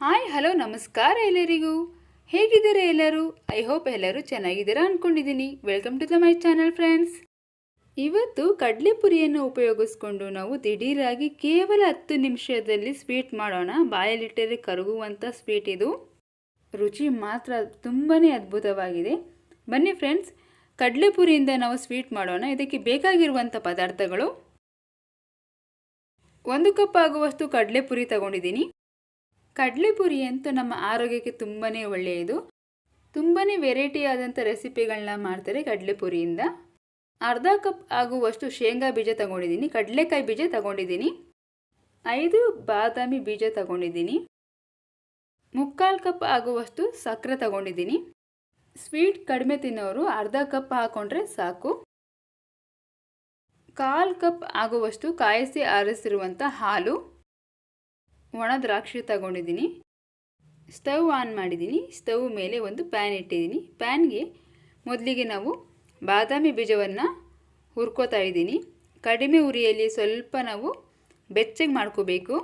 Hi, hello, ನಮಸ್ಕಾರ ಎಲ್ಲರಿಗೂ. ಹೇಗಿದ್ದೀರಾ ಎಲ್ಲರೂ? ಐ ಹೋಪ್ ಎಲ್ಲರೂ ಚೆನ್ನಾಗಿದ್ದೀರಾ ಅಂದ್ಕೊಂಡಿದ್ದೀನಿ welcome to the my channel friends. ಇವತ್ತು ಕಡಲೆಪುರಿಯನ್ನು ಉಪಯೋಗಿಸ್ಕೊಂಡು ನಾವು ದಿಢೀರಾಗಿ ಕೇವಲ ಹತ್ತು ನಿಮಿಷದಲ್ಲಿ ಸ್ವೀಟ್ ಮಾಡೋಣ. ಬಾಯಲ್ಲಿಟ್ಟರೆ ಕರಗುವಂಥ ಸ್ವೀಟ್ ಇದು. ರುಚಿ ಮಾತ್ರ ತುಂಬಾ ಅದ್ಭುತವಾಗಿದೆ. ಬನ್ನಿ ಫ್ರೆಂಡ್ಸ್ ಕಡಲೆಪುರಿಯಿಂದ ನಾವು ಸ್ವೀಟ್ ಮಾಡೋಣ. ಇದಕ್ಕೆ ಬೇಕಾಗಿರುವಂಥ ಪದಾರ್ಥಗಳು. ಒಂದು ಕಪ್ ಆಗುವಷ್ಟು ಕಡಲೆಪುರಿ ತಗೊಂಡಿದ್ದೀನಿ. ಕಡಲೆಪುರಿ ಅಂತೂ ನಮ್ಮ ಆರೋಗ್ಯಕ್ಕೆ ತುಂಬಾ ಒಳ್ಳೆಯದು. ತುಂಬಾ ವೆರೈಟಿ ಆದಂಥ ರೆಸಿಪಿಗಳನ್ನ ಮಾಡ್ತಾರೆ ಕಡಲೆಪುರಿಯಿಂದ. ಅರ್ಧ ಕಪ್ ಆಗುವಷ್ಟು ಶೇಂಗಾ ಬೀಜ ತಗೊಂಡಿದ್ದೀನಿ. ಕಡಲೆಕಾಯಿ ಬೀಜ ತಗೊಂಡಿದ್ದೀನಿ. ಐದು ಬಾದಾಮಿ ಬೀಜ ತಗೊಂಡಿದ್ದೀನಿ. ಮುಕ್ಕಾಲು ಕಪ್ ಆಗುವಷ್ಟು ಸಕ್ಕರೆ ತಗೊಂಡಿದ್ದೀನಿ. ಸ್ವೀಟ್ ಕಡಿಮೆ ತಿನ್ನೋರು ಅರ್ಧ ಕಪ್ ಹಾಕೊಂಡ್ರೆ ಸಾಕು. ಕಾಲು ಕಪ್ ಆಗುವಷ್ಟು ಕಾಯಿಸಿ ಆರಿಸಿರುವಂಥ ಹಾಲು. ಒಣ ದ್ರಾಕ್ಷಿ ತಗೊಂಡಿದ್ದೀನಿ. ಸ್ಟವ್ ಆನ್ ಮಾಡಿದ್ದೀನಿ. ಸ್ಟವ್ ಮೇಲೆ ಒಂದು ಪ್ಯಾನ್ ಇಟ್ಟಿದ್ದೀನಿ. ಪ್ಯಾನ್ಗೆ ಮೊದಲಿಗೆ ನಾವು ಬಾದಾಮಿ ಬೀಜವನ್ನು ಹುರ್ಕೋತಾ ಇದ್ದೀನಿ. ಕಡಿಮೆ ಉರಿಯಲ್ಲಿ ಸ್ವಲ್ಪ ನಾವು ಬೆಚ್ಚಗೆ ಮಾಡ್ಕೋಬೇಕು.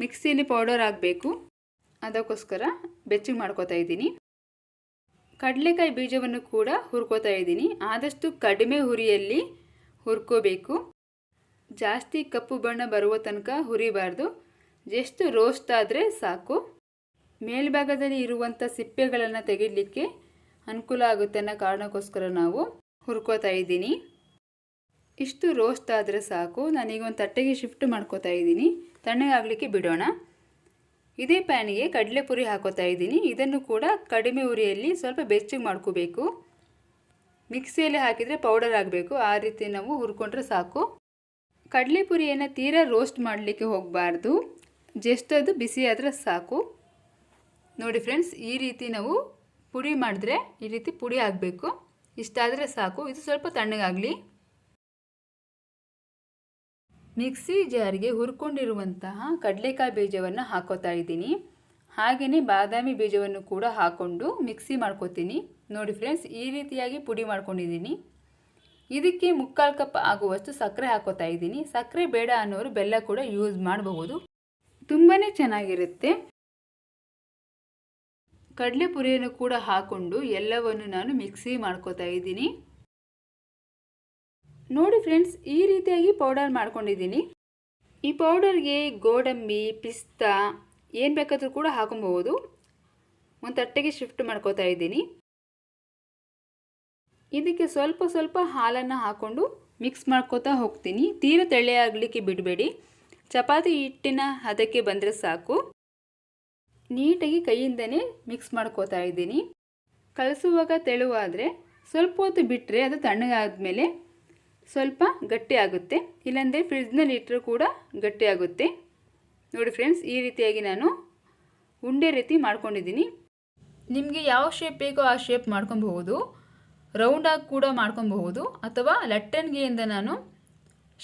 ಮಿಕ್ಸಿಯಲ್ಲಿ ಪೌಡರ್ ಆಗಬೇಕು ಅದಕ್ಕೋಸ್ಕರ ಬೆಚ್ಚಗೆ ಮಾಡ್ಕೋತಾ ಇದ್ದೀನಿ. ಕಡಲೆಕಾಯಿ ಬೀಜವನ್ನು ಕೂಡ ಹುರ್ಕೋತಾ ಇದ್ದೀನಿ. ಆದಷ್ಟು ಕಡಿಮೆ ಹುರಿಯಲ್ಲಿ ಹುರ್ಕೋಬೇಕು. ಜಾಸ್ತಿ ಕಪ್ಪು ಬಣ್ಣ ಬರುವ ತನಕ ಹುರಿಬಾರ್ದು. ಜಸ್ಟ್ ರೋಸ್ಟ್ ಆದರೆ ಸಾಕು. ಮೇಲ್ಭಾಗದಲ್ಲಿ ಇರುವಂಥ ಸಿಪ್ಪೆಗಳನ್ನು ತೆಗೀಲಿಕ್ಕೆ ಅನುಕೂಲ ಆಗುತ್ತೆ ಅನ್ನೋ ಕಾರಣಕ್ಕೋಸ್ಕರ ನಾವು ಹುರ್ಕೋತಾ ಇದ್ದೀನಿ. ಇಷ್ಟು ರೋಸ್ಟ್ ಆದರೆ ಸಾಕು. ನಾನೀಗ ಒಂದು ತಟ್ಟೆಗೆ ಶಿಫ್ಟ್ ಮಾಡ್ಕೋತಾ ಇದ್ದೀನಿ. ತಣ್ಣಗಾಗಲಿಕ್ಕೆ ಬಿಡೋಣ. ಇದೇ ಪ್ಯಾನಿಗೆ ಕಡಲೆಪುರಿ ಹಾಕೋತಾ ಇದ್ದೀನಿ. ಇದನ್ನು ಕೂಡ ಕಡಿಮೆ ಉರಿಯಲ್ಲಿ ಸ್ವಲ್ಪ ಬೆಚ್ಚಗೆ ಮಾಡ್ಕೋಬೇಕು. ಮಿಕ್ಸಿಯಲ್ಲಿ ಹಾಕಿದರೆ ಪೌಡರ್ ಆಗಬೇಕು. ಆ ರೀತಿ ನಾವು ಹುರ್ಕೊಂಡ್ರೆ ಸಾಕು. ಕಡಲೆಪುರಿಯನ್ನು ತೀರಾ ರೋಸ್ಟ್ ಮಾಡಲಿಕ್ಕೆ ಹೋಗಬಾರ್ದು. ಜಸ್ಟ್ ಅದು ಬಿಸಿ ಆದರೆ ಸಾಕು. ನೋಡಿ ಫ್ರೆಂಡ್ಸ್ ಈ ರೀತಿ ನಾವು ಪುಡಿ ಮಾಡಿದ್ರೆ ಈ ರೀತಿ ಪುಡಿ ಆಗಬೇಕು. ಇಷ್ಟಾದರೆ ಸಾಕು. ಇದು ಸ್ವಲ್ಪ ತಣ್ಣಗಾಗಲಿ. ಮಿಕ್ಸಿ ಜಾರಿಗೆ ಹುರ್ಕೊಂಡಿರುವಂತಹ ಕಡಲೆಕಾಯಿ ಬೀಜವನ್ನು ಹಾಕೋತಾ ಇದ್ದೀನಿ. ಹಾಗೆಯೇ ಬಾದಾಮಿ ಬೀಜವನ್ನು ಕೂಡ ಹಾಕ್ಕೊಂಡು ಮಿಕ್ಸಿ ಮಾಡ್ಕೋತೀನಿ. ನೋಡಿ ಫ್ರೆಂಡ್ಸ್ ಈ ರೀತಿಯಾಗಿ ಪುಡಿ ಮಾಡ್ಕೊಂಡಿದ್ದೀನಿ. ಇದಕ್ಕೆ ಮುಕ್ಕಾಲು ಕಪ್ ಆಗುವಷ್ಟು ಸಕ್ಕರೆ ಹಾಕೋತಾ ಇದ್ದೀನಿ. ಸಕ್ಕರೆ ಬೇಡ ಅನ್ನೋರು ಬೆಲ್ಲ ಕೂಡ ಯೂಸ್ ಮಾಡಬಹುದು. ತುಂಬಾ ಚೆನ್ನಾಗಿರುತ್ತೆ. ಕಡಲೆ ಪುರಿಯನ್ನು ಕೂಡ ಹಾಕ್ಕೊಂಡು ಎಲ್ಲವನ್ನು ನಾನು ಮಿಕ್ಸಿ ಮಾಡ್ಕೋತಾ ಇದ್ದೀನಿ. ನೋಡಿ ಫ್ರೆಂಡ್ಸ್, ಈ ರೀತಿಯಾಗಿ ಪೌಡರ್ ಮಾಡ್ಕೊಂಡಿದ್ದೀನಿ. ಈ ಪೌಡರ್ಗೆ ಗೋಡಂಬಿ, ಪಿಸ್ತಾ, ಏನು ಬೇಕಾದರೂ ಕೂಡ ಹಾಕೊಬಹುದು. ಒಂದು ತಟ್ಟೆಗೆ ಶಿಫ್ಟ್ ಮಾಡ್ಕೋತಾ ಇದ್ದೀನಿ. ಇದಕ್ಕೆ ಸ್ವಲ್ಪ ಸ್ವಲ್ಪ ಹಾಲನ್ನು ಹಾಕ್ಕೊಂಡು ಮಿಕ್ಸ್ ಮಾಡ್ಕೋತಾ ಹೋಗ್ತೀನಿ. ತೀರ ತೆಳ್ಳೆ ಆಗಲಿಕ್ಕೆ ಬಿಡಬೇಡಿ. ಚಪಾತಿ ಹಿಟ್ಟಿನ ಹದಕ್ಕೆ ಬಂದರೆ ಸಾಕು. ನೀಟಾಗಿ ಕೈಯಿಂದನೇ ಮಿಕ್ಸ್ ಮಾಡ್ಕೋತಾ ಇದ್ದೀನಿ. ಕಳಿಸುವಾಗ ತೆಳುವಾದರೆ ಸ್ವಲ್ಪ ಹೊತ್ತು ಬಿಟ್ಟರೆ ಅದು ತಣ್ಣಗಾದ್ಮೇಲೆ ಸ್ವಲ್ಪ ಗಟ್ಟಿ ಆಗುತ್ತೆ. ಇಲ್ಲಾಂದರೆ ಫ್ರಿಡ್ಜ್ನಲ್ಲಿ ಇಟ್ಟರೂ ಕೂಡ ಗಟ್ಟಿ ಆಗುತ್ತೆ. ನೋಡಿ ಫ್ರೆಂಡ್ಸ್ ಈ ರೀತಿಯಾಗಿ ನಾನು ಉಂಡೆ ರೀತಿ ಮಾಡ್ಕೊಂಡಿದ್ದೀನಿ. ನಿಮಗೆ ಯಾವ ಶೇಪ್ ಬೇಕೋ ಆ ಶೇಪ್ ಮಾಡ್ಕೊಬಹುದು. ರೌಂಡಾಗಿ ಕೂಡ ಮಾಡ್ಕೊಬಹುದು. ಅಥವಾ ಲಟ್ಟಣಿಗೆಯಿಂದ ನಾನು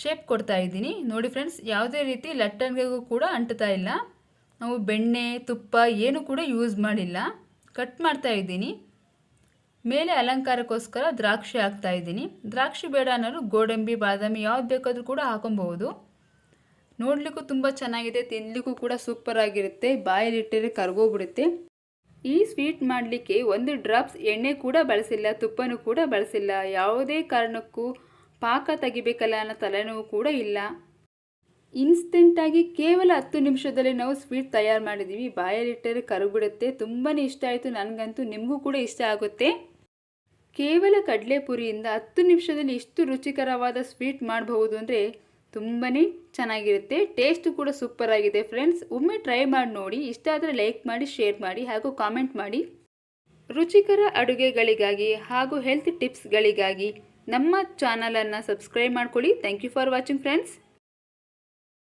ಶೇಪ್ ಕೊಡ್ತಾ ಇದ್ದೀನಿ. ನೋಡಿ ಫ್ರೆಂಡ್ಸ್ ಯಾವುದೇ ರೀತಿ ಲಟ್ಟಣಿಗೂ ಕೂಡ ಅಂಟುತ್ತಾ ಇಲ್ಲ. ನಾವು ಬೆಣ್ಣೆ, ತುಪ್ಪ ಏನು ಕೂಡ ಯೂಸ್ ಮಾಡಿಲ್ಲ. ಕಟ್ ಮಾಡ್ತಾ ಇದ್ದೀನಿ. ಮೇಲೆ ಅಲಂಕಾರಕ್ಕೋಸ್ಕರ ದ್ರಾಕ್ಷಿ ಹಾಕ್ತಾ ಇದ್ದೀನಿ. ದ್ರಾಕ್ಷಿ ಬೇಡ ಅನ್ನೋರು ಗೋಡಂಬಿ, ಬಾದಾಮಿ ಯಾವ್ದು ಬೇಕಾದರೂ ಕೂಡ ಹಾಕೊಬಹುದು. ನೋಡಲಿಕ್ಕೂ ತುಂಬ ಚೆನ್ನಾಗಿದೆ ತಿನ್ನಲಿಕ್ಕೂ ಕೂಡ ಸೂಪರ್ ಆಗಿರುತ್ತೆ. ಬಾಯಲ್ಲಿಟ್ಟರೆ ಕರ್ಗೋಗ್ಬಿಡುತ್ತೆ. ಈ ಸ್ವೀಟ್ ಮಾಡಲಿಕ್ಕೆ ಒಂದು ಡ್ರಾಪ್ಸ್ ಎಣ್ಣೆ ಕೂಡ ಬಳಸಿಲ್ಲ, ತುಪ್ಪನೂ ಕೂಡ ಬಳಸಿಲ್ಲ. ಯಾವುದೇ ಕಾರಣಕ್ಕೂ ಪಾಕ ತೆಗಿಬೇಕಲ್ಲ ಅನ್ನೋ ತಲೆನೋವು ಕೂಡ ಇಲ್ಲ. ಇನ್ಸ್ಟೆಂಟಾಗಿ ಕೇವಲ ಹತ್ತು ನಿಮಿಷದಲ್ಲಿ ನಾವು ಸ್ವೀಟ್ ತಯಾರು ಮಾಡಿದ್ದೀವಿ ಬಾಯಲ್ಲಿಟ್ಟರೆ ಕರುಬಿಡುತ್ತೆ. ತುಂಬಾ ಇಷ್ಟ ಆಯಿತು. ನನಗಂತೂ ನಿಮಗೂ ಕೂಡ ಇಷ್ಟ ಆಗುತ್ತೆ. ಕೇವಲ ಕಡಲೆಪುರಿಯಿಂದ ಹತ್ತು ನಿಮಿಷದಲ್ಲಿ ಇಷ್ಟು ರುಚಿಕರವಾದ ಸ್ವೀಟ್ ಮಾಡಬಹುದು ಅಂದರೆ ತುಂಬಾ ಚೆನ್ನಾಗಿರುತ್ತೆ. ಟೇಸ್ಟು ಕೂಡ ಸೂಪರ್ ಆಗಿದೆ ಫ್ರೆಂಡ್ಸ್. ಒಮ್ಮೆ ಟ್ರೈ ಮಾಡಿ ನೋಡಿ. ಇಷ್ಟ ಆದರೆ ಲೈಕ್ ಮಾಡಿ, ಶೇರ್ ಮಾಡಿ ಹಾಗೂ ಕಾಮೆಂಟ್ ಮಾಡಿ. ರುಚಿಕರ ಅಡುಗೆಗಳಿಗಾಗಿ ಹಾಗೂ ಹೆಲ್ತ್ ಟಿಪ್ಸ್ಗಳಿಗಾಗಿ ನಮ್ಮ ಚಾನಲನ್ನು ಸಬ್ಸ್ಕ್ರೈಬ್ ಮಾಡ್ಕೊಳ್ಳಿ. Thank you for watching friends